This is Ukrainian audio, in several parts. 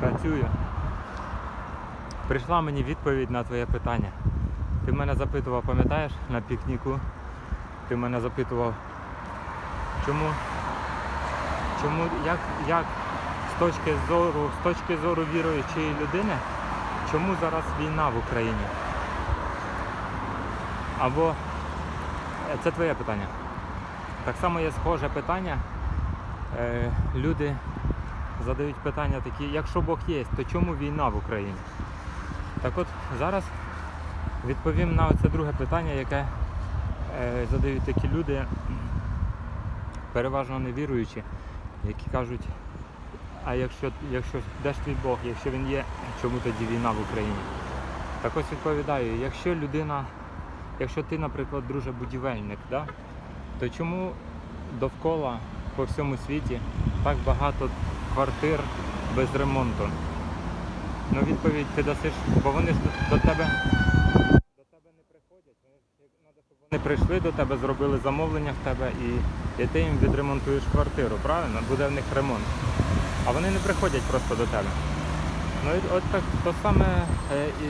працюю. Прийшла мені відповідь на твоє питання. Ти мене запитував, пам'ятаєш, на пікніку? Ти мене запитував, чому, чому як, як з точки зору, з точки зору віруючої людини, чому зараз війна в Україні? Або е, це твоє питання. Так само є схоже питання. Е, люди задають питання такі, якщо Бог є, то чому війна в Україні? Так от зараз відповім на це друге питання, яке е, задають такі люди, переважно невіруючі, які кажуть, а якщо, якщо де ж твій Бог, якщо він є, чому тоді війна в Україні? Так ось відповідаю, якщо людина, якщо ти, наприклад, друже будівельник, да, то чому довкола по всьому світі так багато квартир без ремонту? Ну відповідь ти дасиш, бо вони ж до, тебе до тебе не приходять. Вони прийшли до тебе, зробили замовлення в тебе і, і ти їм відремонтуєш квартиру, правильно? Буде в них ремонт. А вони не приходять просто до тебе. Ну і от так то саме е, і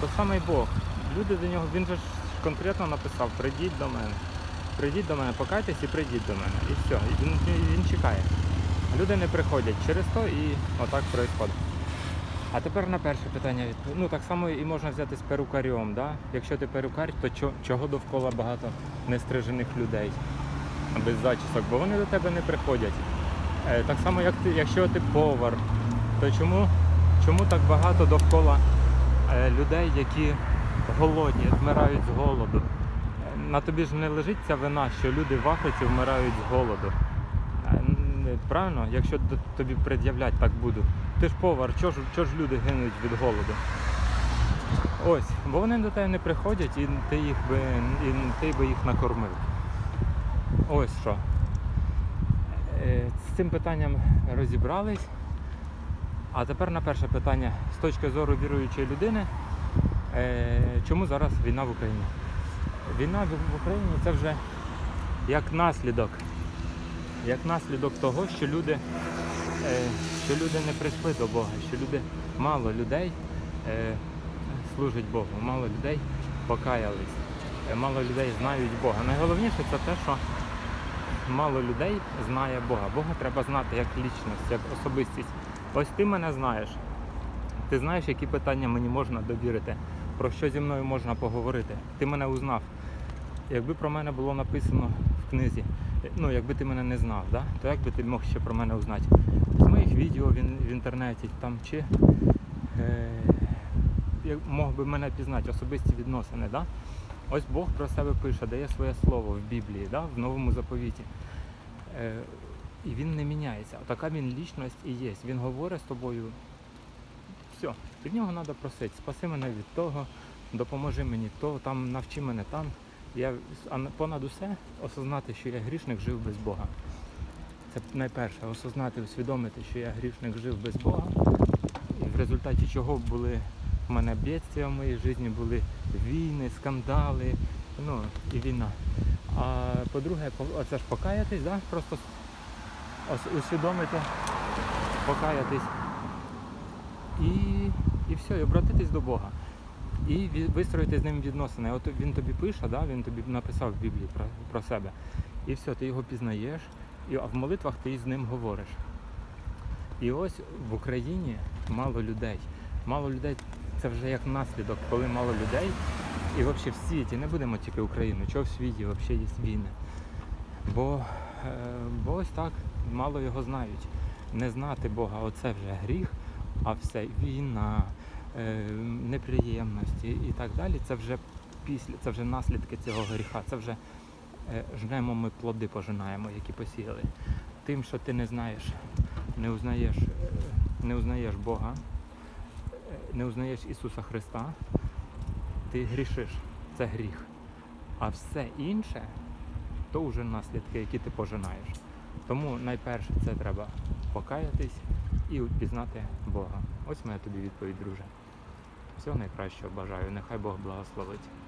то саме й Бог. Люди до нього, він же ж конкретно написав, прийдіть до мене. Прийдіть до мене, покайтесь і прийдіть до мене. І все. І він, він чекає. Люди не приходять через то і отак відбувається. А тепер на перше питання відповідь. Ну так само і можна взяти з перукарем. Да? Якщо ти перукар, то чого довкола багато нестрижених людей без зачісок, бо вони до тебе не приходять. Е, Так само, як ти, якщо ти повар, то чому, чому так багато довкола е, людей, які голодні, вмирають з голоду? Е, На тобі ж не лежить ця вина, що люди в Африці вмирають з голоду. Н- Правильно, якщо тобі пред'являть так буду. Ти ж повар, чого ж, чого ж люди гинуть від голоду? Ось, бо вони до тебе не приходять і ти їх би, і ти би їх накормив. Ось що. Е, З цим питанням розібрались. А тепер на перше питання з точки зору віруючої людини, е, чому зараз війна в Україні? Війна в Україні це вже як наслідок. Як наслідок того, що люди, е, що люди не прийшли до Бога, що люди, мало людей е, служить Богу, мало людей покаялись, е, мало людей знають Бога. Найголовніше це те, що мало людей знає Бога. Бога треба знати як лічність, як особистість. Ось ти мене знаєш. Ти знаєш, які питання мені можна довірити, про що зі мною можна поговорити. Ти мене узнав. Якби про мене було написано в книзі, ну якби ти мене не знав, да? то як би ти мог ще про мене узнати? З моїх відео в, інтернеті там чи е, мог би мене пізнати, особисті відносини. Да? Ось Бог про себе пише, дає своє слово в Біблії, да? в новому заповіті. Е, і він не міняється. Така він лічність і є. Він говорить з тобою. Все. І в нього треба просити. Спаси мене від того, допоможи мені то, там навчи мене там. Я понад усе осознати, що я грішник жив без Бога. Це найперше, осознати, усвідомити, що я грішник жив без Бога. І в результаті чого були в мене бідствия в моїй житті, були війни, скандали, ну і війна. А по-друге, по- оце ж покаятись, да? просто усвідомити, покаятись і, і все, і обратитись до Бога. І вистроїти з ним відносини. От він тобі пише, да? він тобі написав в Біблії про, про себе. І все, ти його пізнаєш, і, а в молитвах ти з ним говориш. І ось в Україні мало людей. Мало людей це вже як наслідок, коли мало людей. І взагалі в світі, не будемо тільки Україну, чого в світі взагалі є війни. Бо, е, бо ось так мало його знають. Не знати Бога, оце вже гріх, а все війна, неприємності і так далі. Це вже після, це вже наслідки цього гріха. Це вже е, жнемо ми плоди пожинаємо, які посіяли. Тим, що ти не знаєш, не узнаєш, е, не узнаєш Бога, е, не узнаєш Ісуса Христа, ти грішиш. Це гріх. А все інше то вже наслідки, які ти пожинаєш. Тому найперше це треба покаятись і пізнати Бога. Ось моя тобі відповідь, друже. Всього найкращого бажаю. Нехай Бог благословить.